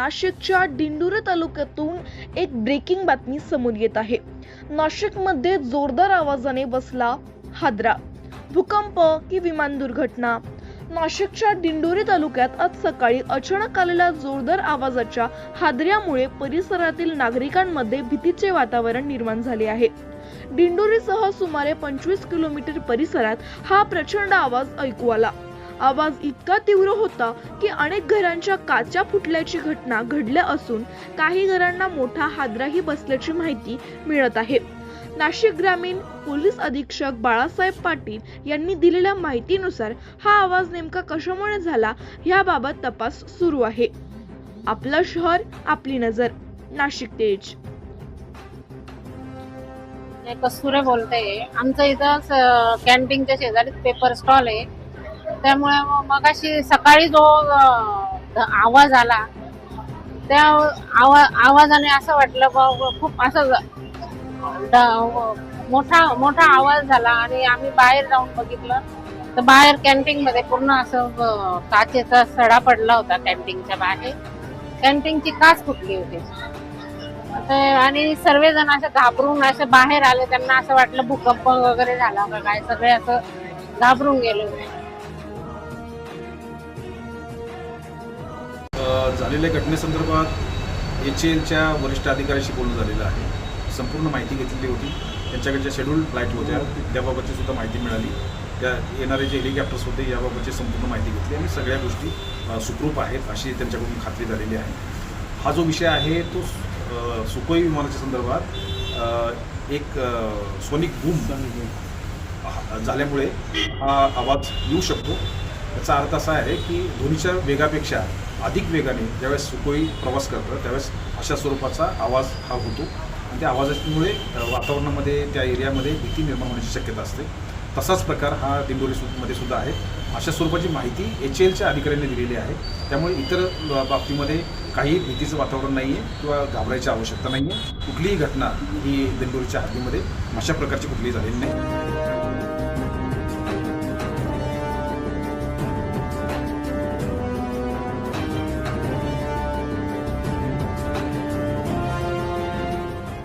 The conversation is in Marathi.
नाशिकच्या दिंडोरी तालुक्यातून एक ब्रेकिंग बातमी समोर येत आहे. नाशिकमध्ये जोरदार आवाजाने बसला हादरा भूकंप की विमान दुर्घटना. नाशिकच्या दिंडोरी तालुक्यात आज सकाळी अचानक आलेल्या जोरदार आवाजाच्या हादऱ्यामुळे परिसरातील नागरिकांमध्ये भीतीचे वातावरण निर्माण झाले आहे. दिंडोरीसह सुमारे पंचवीस किलोमीटर परिसरात हा प्रचंड आवाज ऐकू आला. आवाज इतका तीव्र होता की अनेक घरांच्या काचा फुटल्याची घटना घडल्या असून काही घरांना मोठा हादराही बसल्याची माहिती मिळत आहे. नाशिक ग्रामीण पोलीस अधीक्षक बाळासाहेब पाटील यांनी दिलेल्या माहितीनुसार हा आवाज नेमका कशामुळे झाला याबाबत तपास सुरू आहे. आपलं शहर आपली नजर नाशिक तेज. कस्तुरे बोलते. आमचं इथं कॅन्टीनच्या शेजारी पेपर स्टॉल आहे. त्यामुळे मग अशी सकाळी जो आवाज आला त्या आवा आवाजाने असं वाटलं खूप असं मोठा मोठा आवाज झाला आणि आम्ही बाहेर जाऊन बघितलं. तर बाहेर कॅन्टीन मध्ये पूर्ण असं काचेचा सडा पडला होता कॅन्टीनच्या बाहेर. कॅन्टीनची काच फुटली होती. ते आणि सर्वजण असे घाबरून असे बाहेर आले. त्यांना असं वाटलं भूकंप वगैरे झाला का काय? सगळे असं घाबरून गेले होते. झालेल्या घटनेसंदर्भात एच एलच्या वरिष्ठ अधिकाऱ्याशी बोलणं झालेलं आहे. संपूर्ण माहिती घेतलेली होती. त्यांच्याकडच्या शेड्यूल फ्लाईट होत्या. त्याबाबतची सुद्धा माहिती मिळाली. त्या येणारे जे हेलिकॉप्टर्स होते याबाबतची संपूर्ण माहिती घेतली. आणि सगळ्या गोष्टी सुखरूप आहेत अशी त्यांच्याकडून खात्री झालेली आहे. हा जो विषय आहे तो सुखोई विमानाच्या संदर्भात एक सोनिक बूम झाल्यामुळे हा आवाज येऊ शकतो. याचा अर्थ असा आहे की ध्वनीच्या वेगापेक्षा अधिक वेगाने ज्यावेळेस सुकोई प्रवास करतं त्यावेळेस अशा स्वरूपाचा आवाज हा होतो. आणि त्या आवाजामुळे वातावरणामध्ये त्या एरियामध्ये भीती निर्माण होण्याची शक्यता असते. तसाच प्रकार हा दिंडोरी मध्ये सुद्धा आहे. अशा स्वरूपाची माहिती एच एलच्या अधिकाऱ्यांनी दिलेली आहे. त्यामुळे इतर बाबतीमध्ये काही भीतीचं वातावरण नाही आहे किंवा घाबरायची आवश्यकता नाही आहे कुठलीही घटना ही दिंडोरीच्या हद्दीमध्ये अशा प्रकारची कुठलीही झालेली नाही.